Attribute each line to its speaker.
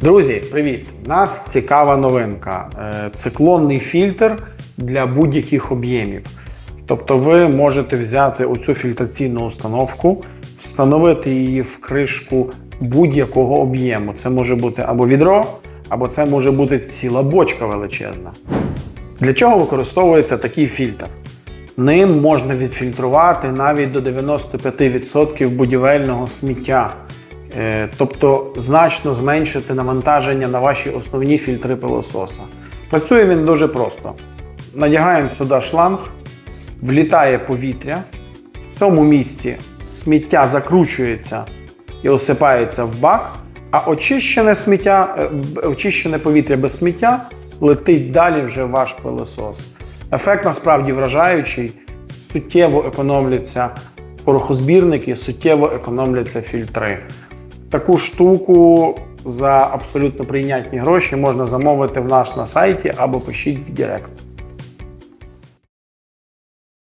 Speaker 1: Друзі, привіт! Нас цікава новинка. Е, Циклонний фільтр для будь-яких об'ємів. Тобто ви можете взяти оцю фільтраційну установку, встановити її в кришку будь-якого об'єму. Це може бути або відро, або це може бути ціла бочка величезна. Для чого використовується такий фільтр? Ним можна відфільтрувати навіть до 95% будівельного сміття, тобто значно зменшити навантаження на ваші основні фільтри пилососа. Працює він дуже просто. Надягаємо сюди шланг, влітає повітря. В цьому місці сміття закручується і осипається в бак, а очищене сміття, е, очищене повітря без сміття летить далі вже в ваш пилосос. Ефект насправді вражаючий, суттєво економляться порохозбірники, суттєво економляться фільтри. Таку штуку за абсолютно прийнятні гроші можна замовити в нас на сайті або пишіть в Директ.